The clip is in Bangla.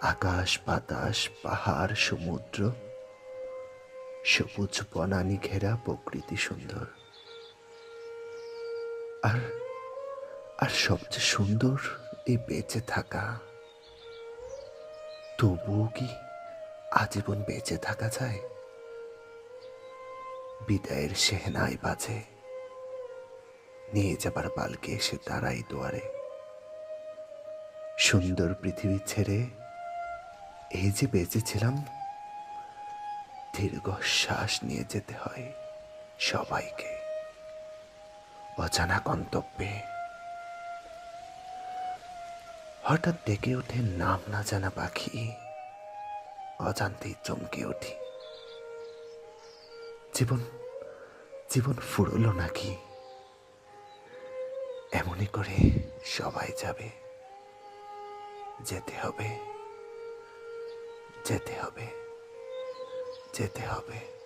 আকাশ, বাতাস, পাহাড়, সমুদ্র, সবুজ বনানি ঘেরা প্রকৃতি সুন্দর। আর আর সবচেয়ে সুন্দর এই বেঁচে থাকা। তবুও কি আজীবন বেঁচে থাকা যায়? বিদায়ের সেহনাই বাজে। নিয়ে যাবার পালকে এসে দাঁড়াই দুয়ারে। সুন্দর পৃথিবী ছেড়ে এই যে বেঁচেছিলাম দীর্ঘ শ্বাস নিয়ে যেতে হয় সবাইকে। অজানা গন্তব্যে। হঠাৎ ডেকে ওঠে নাম না জানা পাখি। অজান্তেই চমকে উঠি। জীবন জীবন ফুরলো নাকি? এমনই করে সবাই যাবে। যেতে হবে। যেতে হবে যেতে হবে।